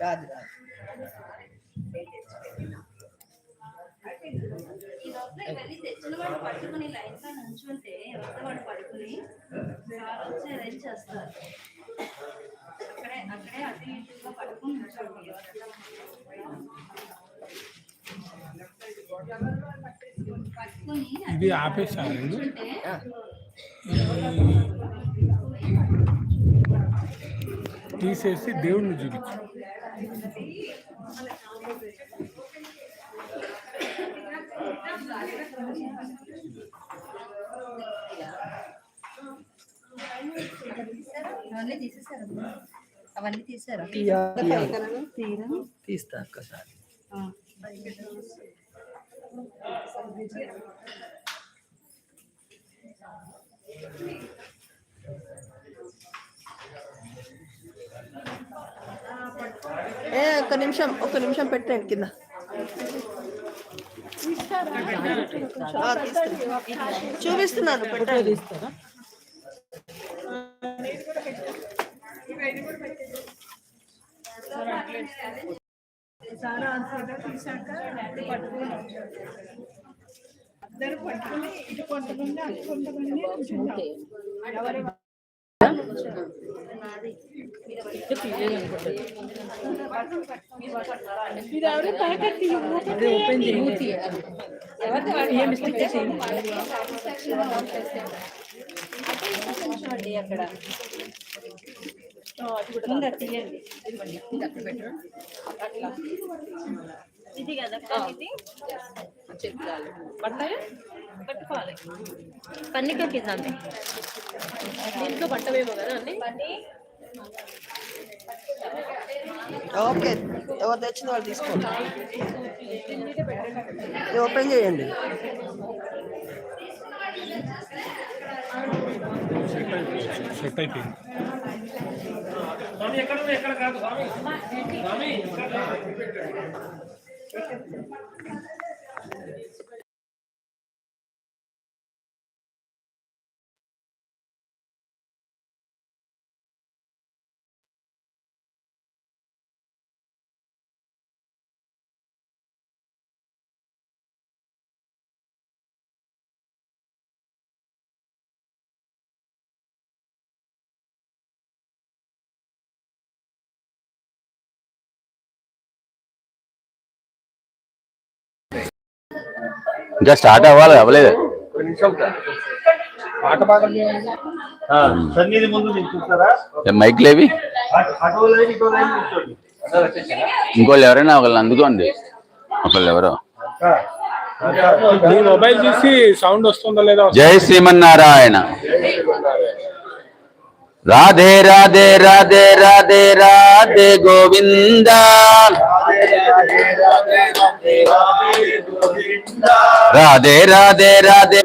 రాదు రాదు. ఈ లోపల ఇవన్నీ తెచ్చిన వాడు పట్టుకుని లైన్లో నుంచుంటే ఎవరితో వాడు పట్టుకుని సార్ వచ్చి అరేంజ్ చేస్తారు. అక్కడే అక్కడే అటు ఇటుగా నుంచోండి. పట్టుకుని ఇది ఆపేసారండి నుంచుంటే తీసేసి దేవుణ్ణి చూపించు అవన్నీ తీసేసారు అవన్నీ తీసారా తీస్తా ఒక్కసారి ఏ ఒక్క నిమిషం ఒక్క నిమిషం పెట్టండి కింద. చూపిస్తున్నాను పెట్టండి. సారా ఫోటో తీసాక పట్టుకుని అందరూ పట్టుకుని ఇటు కొంతమంది అటు కొంతమంది ఎవరు తాకట్టి ఏం మిస్టేక్ చేసేయండి అక్కడ ముందు అది తీయండి ఇది కదా ఇది పడతాయా పట్టుకోవాలి దీంట్లో పట్టవేమో కదా అండి ఓకే ఎవరు తెచ్చిన వాళ్ళు తీసుకోండి ఓపెన్ చేయండి సెట్ అయిపోయింది అది ఎక్కడ ఎక్కడ కాదు స్వామి? స్వామి ఇంకా స్టార్ట్ అవ్వాలి అవ్వలేదు. మైక్ లేవి? ఇంకోళ్ళు ఎవరైనా ఒకళ్ళు అందుకోండి. ఒకళ్ళు ఎవరో. మొబైల్ తీసి సౌండ్ వస్తుందా లేదా? జై శ్రీమన్నారాయణ. రాధే రాధే రాధే రాధే రాధే గోవింద. రాధే రాధే రాధే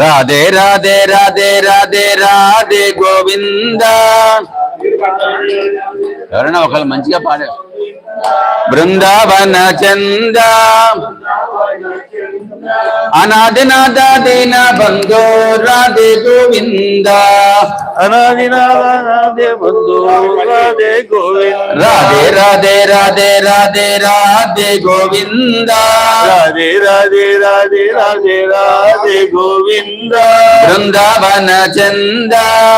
రాధే రాధే రాధే రాధే రాధే గోవింద. ఎవరైనా ఒకళ్ళు మంచిగా పాడారు. బృందావన చంద అనాదినాద దీన బంధో రాధే గోవింద అనాదినాదే బంధు రాధే గోవింద రాధే రాధే రాధే రాధే రాధే గోవింద. రాధే రాధే రాధే రాధే రాధే గోవింద. బృందావన చంద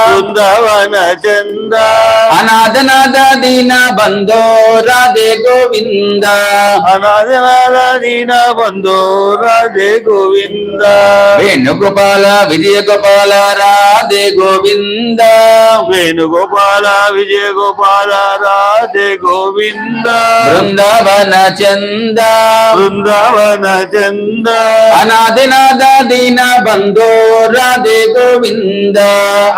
బృందావన చంద అనాథనాద దీన బంధో రాధే గోవింద. అనాదినాద దీన బంధు రాధే గోవింద. వేణుగోపాల విజయ గోపాల రాధే గోవింద. వేణుగోపాల విజయ గోపాల రాధే గోవింద. బృందావన చంద. బృందావన చంద. అనాథనాద దీన బంధో రాధే గోవింద.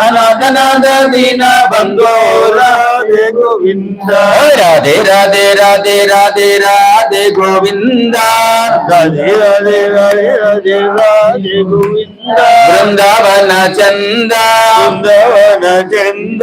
అనాథనాద దీన బంధో గోవింద. రాధే రాధే రాధే రాధే రాధే గోవింద. రాధే రాధే రాధే రాధే రాధే గోవింద. బృందావన చంద. బృందావన చంద.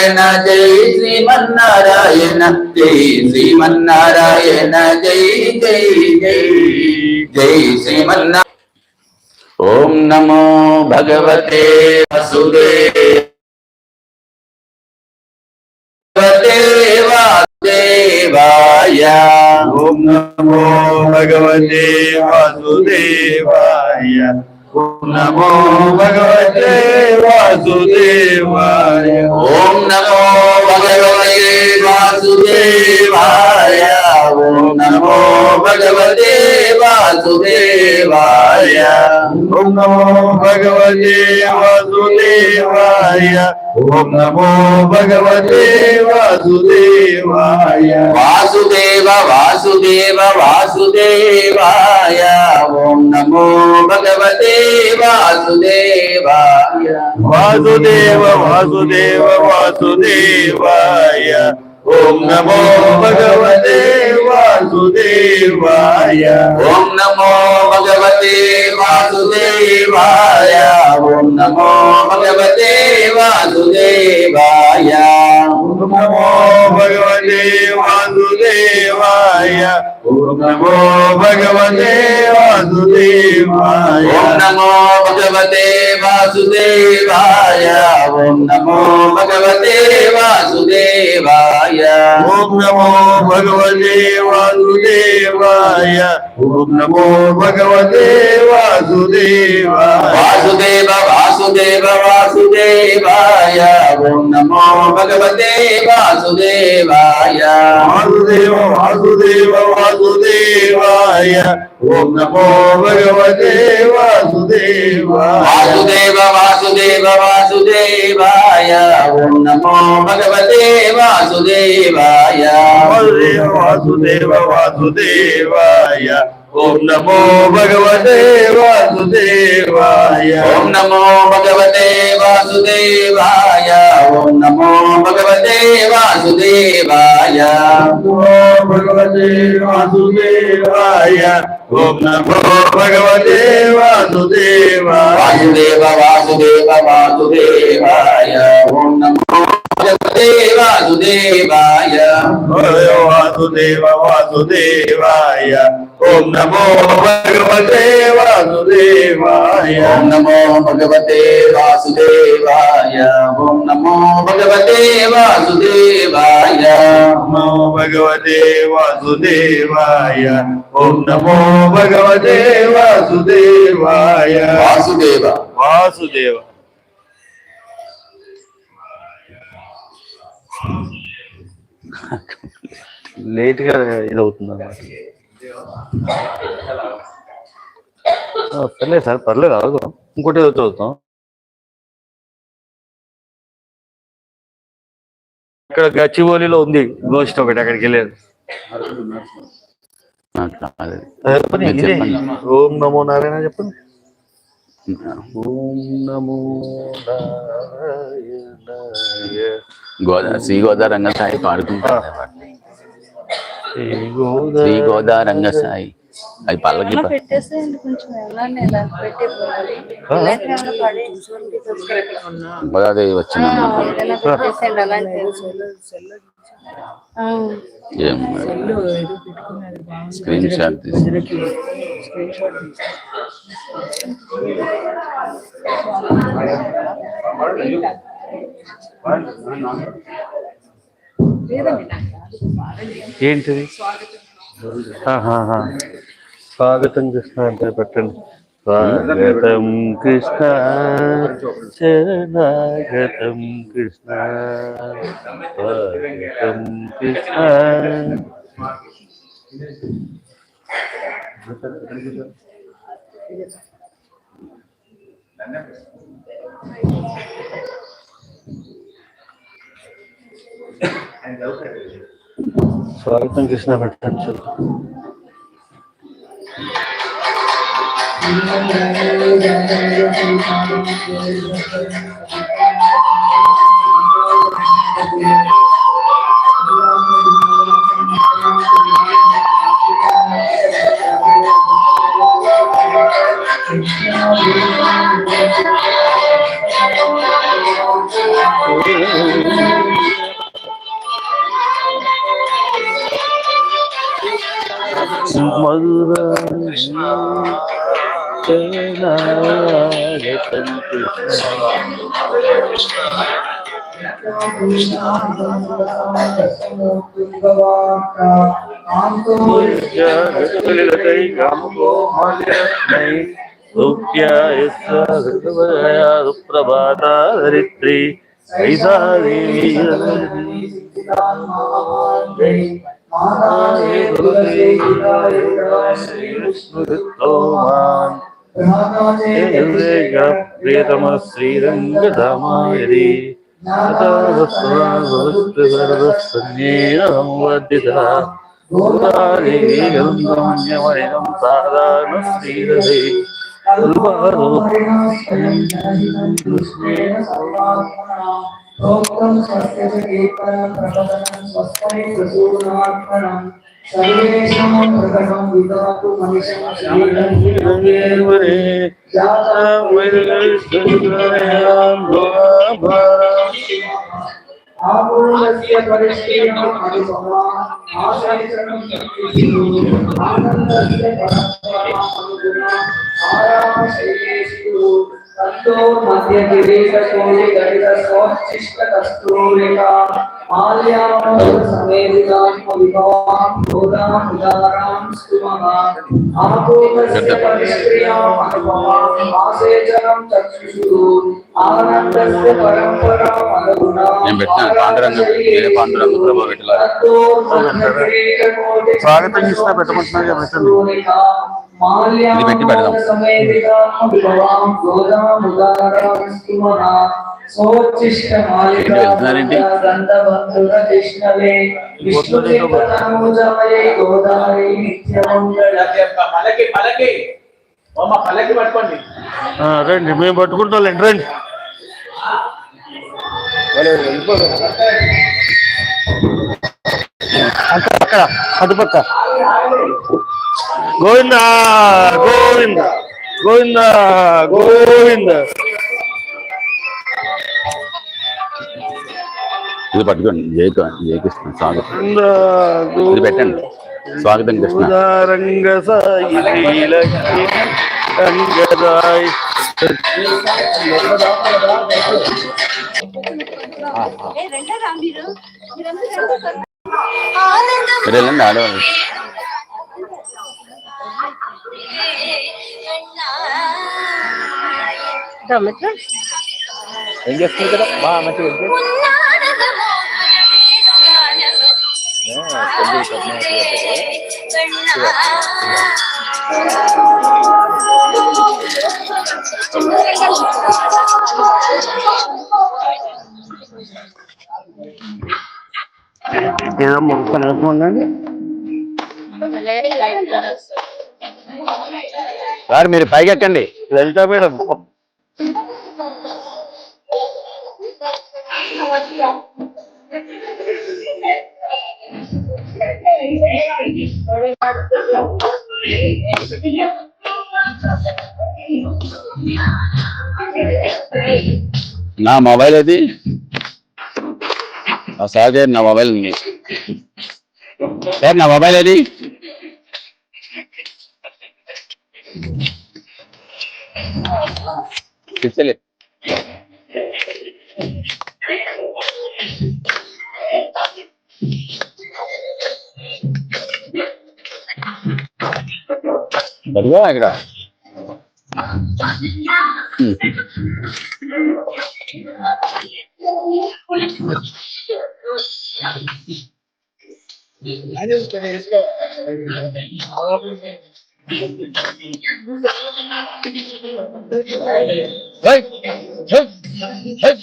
శ్రీమన్నారాయణ జై శ్రీమన్నారాయణ జై శ్రీమన్నారాయణ జై జై జై జై శ్రీమన్నా ఓం నమో భగవతే వసుదే ఓం నమో భగవతే వాసుదేవాయ. నమో భగవతే వాసుదేవాయ. ఓం నమో భగవతే వాసుదేవాయ. ఓం నమో భగవతే వాసుదేవాయ. ఓం నమో భగవతే వాసుదేవాయ. ఓం నమో భగవతే వాసుదేవాయ. వాసుదేవ వాసుదేవ వాసుదేవ వాసుదేవాయ. ఓం నమో భగవతే వాసుదేవాయ. వాసుదేవ వాసుదేవ వాసుదేవాయ. ఓం నమో భగవతే వాసుదేవాయ. ఓం నమో భగవతే వాసుదేవాయ. ఓం నమో భగవతే వాసుదేవాయ. నమో భగవతే వాసుదేవాయ ఓం నమో భగవతే వాసుదేవాయ ఓం నమో భగవతే వాసుదేవాయ ఓం నమో భగవతే వాసుదేవాయ వాసుదేవ వాసుదేవ వాసుదేవాయ ఓం నమో భగవతే వాసుదేవాయ వాసుదేవ वासुदेव वासुदेवाय ओम नमो भगवते वासुदेवाय वासुदेव वासुदेव वासुदेवाय ओम नमो भगवते वासुदेवाय वासुदेव वासुदेव वासुदेवाय ओम नमो भगवते वासुदेवाय वासुदेव वासुदेवाय ఓం నమో భగవతే వాసుదేవాయ. ఓం నమో భగవతే వాసుదేవాయ. ఓం నమో భగవతే వాసుదేవాయ. నమో భగవతే వాసుదేవాయ. ఓం నమో భగవతే వాసుదేవాయ. వాసుదేవ వాసుదేవ వాసుదేవాయ. ఓం నమో వాసుదేవాయ. వాసుదేవ వాసుదేవాయ. ఓం నమో భగవతే వాసుదేవాయ. ఓం నమో భగవతే వాసుదేవాయ. ఓం నమో భగవతే వాసుదేవాయ. నమో భగవతే వాసుదేవాయ. ఓం నమో భగవతే వాసుదేవాయ. వాసుదేవ. వాసుదేవ. లేట్గా ఇదవుతుంది అన్నమాట పర్లేదు సార్ పర్లేదు ఆగు. ఇంకోటి ఏదో చదువుతాం. ఇక్కడ గచ్చిబౌలిలో ఉంది గోస్ట్ ఒకటి అక్కడికి వెళ్ళారు. ఓం నమో నారాయణ చెప్పండి. ఓం నమో నారాయణాయ గోదా శ్రీ గోదా రంగ సాయి పాడుకుంటారు. శ్రీ గోదా రంగ సాయి అది పల్లకి గోదాదేవి వచ్చిన స్క్రీన్ షాట్ తీసి లేదండి ఏంటిది? ఆహాహా. స్వాగతం కృష్ణ అంటే పెట్టండి. స్వాగతం కృష్ణ. శరణాగతం కృష్ణ. స్వాగతం కృష్ణ. స్వాగతం కృష్ణ పెట్టండి చూద్దాం you. प्रभाता धरित्री ऐसा देवी माता ప్రియతమ శ్రీరంగధామాయది గంధమన్యమయం సాధారణ శ్రీరథే ప్రోక్తం స్వస్య కీర్తనం ప్రబోధనం స్వస్మై सर्वेषां प्रकटं विदवतु मनुष्यं श्रीरङ्गे जातं विरलसुन्दरं भवभरं आपूर्वस्य परिष्ठेयम् अनुपमाम् आशयचनं आनन्दस्य परस्परमानुगुणम् आरामशैलेषु तन्तो मध्यगिरेशकोलिगरितसौच्छिष्टकस्तूरिका నేను పెట్టిన పాండురంగ వేరే పాండురంగ ప్రభావ పెట్టలా స్వాగతం ఇస్తా పెట్టమంటున్నారు కదా, పెట్టండి. ఇది పెట్టి పెడదాం. ఏంటి వెళ్తున్నారేంటి? పలకి పలకి. అమ్మ పలకి పట్టుకోండి. ఆ, రండి మేము పట్టుకుంటాం రండి అక్కడ అక్కడ అటుపక్క గోవింద గోవింద గోవింద గోవింద. ఇది పట్టుకోండి. జయ జయకృష్ణ స్వాగతం. గోవింద ఇది పెట్టండి. స్వాగతం కృష్ణ వెళ్ళండి ఆడవాళ్ళు. ఏం చేస్తుంది కదా? బాగా మంచిగా ఏదో మొక్క ఉండండి సార్ మీరు పైకి ఎక్కండి లలిత మేడం. నా మొబైల్ అది ఆ సార్ గారు నా మొబైల్ ఉంది. సార్ నా మొబైల్ అది పిచ్చలే. Vergonha, graça. Hum. Vai! Vai! Vai!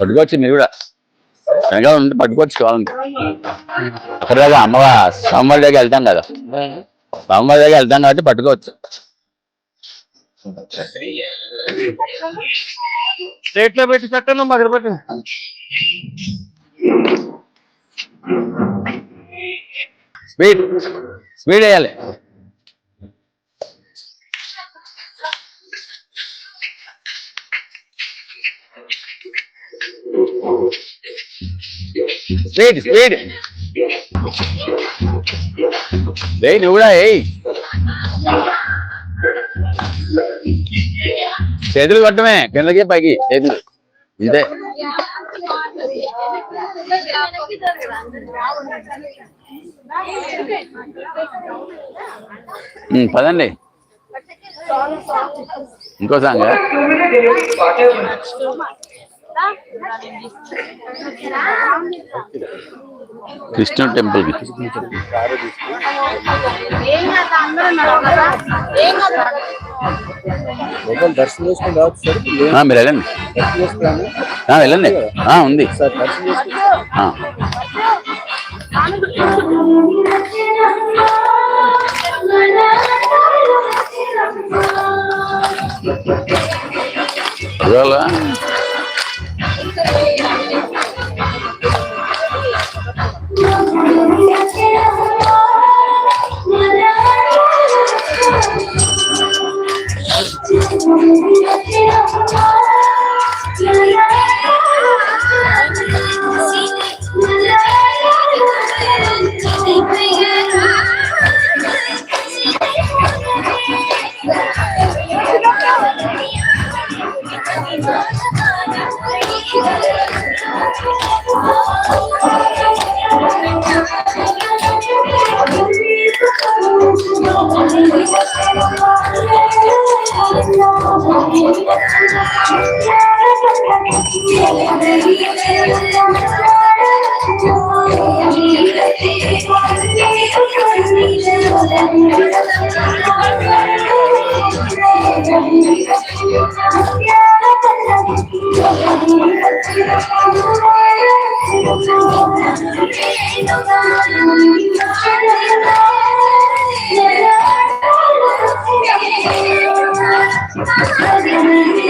పట్టుకోవచ్చు మీరు కూడా. వెనకాల ఉంటే పట్టుకోవచ్చు కావాలంటే. అక్కడ దాకా అమ్మవా స్వామివారి దగ్గర వెళ్తాం కదా. స్వామివారి దగ్గర వెళ్తాం కాబట్టి పట్టుకోవచ్చు. ప్లేట్లో పెట్టి పెట్టండి మాకు పెట్టండి స్పీడ్ స్పీడ్ వేయాలి. స్పీడ్ స్పీడ్ వేయి నువ్వు కూడా ఏయ్ చేతులు కొట్టమే కిందకి పైకి చేతులు. ఇంతే ఉమ్, పదండి. ఇంకో సాంగ్ కృష్ణ టెంపుల్ దర్శనం చేసుకుని రావచ్చు సార్. ఆ, మీరు వెళ్ళండి. వెళ్ళండి. ఉంది. సార్ దర్శనం చేసుకుని Yeah. ఇవాళ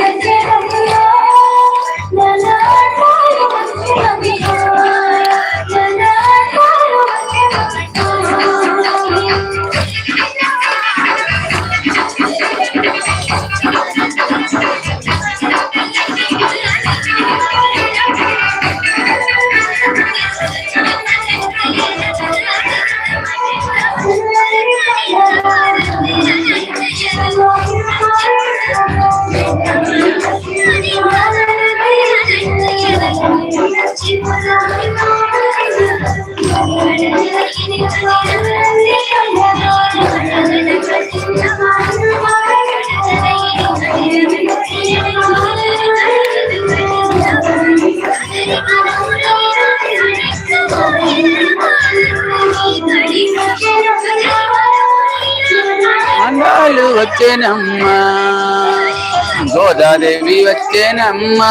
అందాలు వచ్చేనమ్మా గోదాదేవి వచ్చేనమ్మా.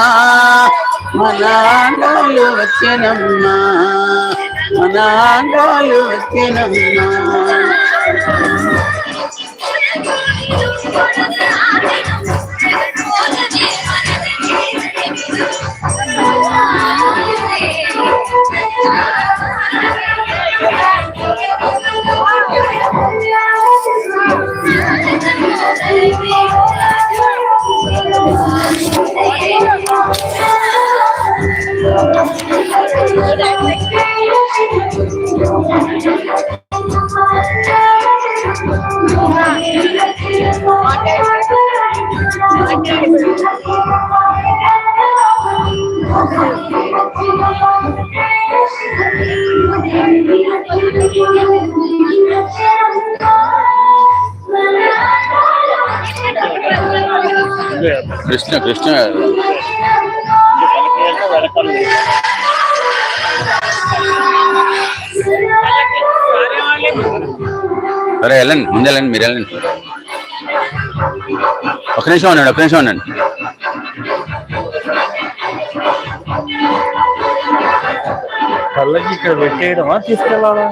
మన అందాలు వచ్చేనమ్మా మన అందాలు వచ్చేనమ్మా కృష్ణ కృష్ణ. సరే వెళ్ళండి ముందు వెళ్ళండి మీరు వెళ్ళండి. ఒక నిమిషం ఉండండి ఒక నిమిషం ఉండండి. పల్లకి ఇక్కడ పెట్టేయడమా? తీసుకెళ్ళాలా?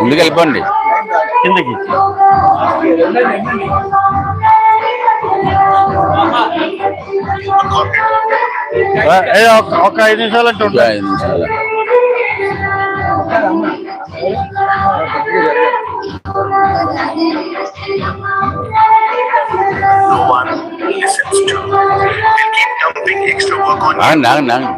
ముందుకు వెళ్ళిపోండి కిందకి ఆ, ఏ, ఒక- ఒక ఐదు నిమిషాలు అంటే ఇంకా ఉంటాయి ఐదు నిమిషాలు. no one listens to. They'll keep dumping extra work on you.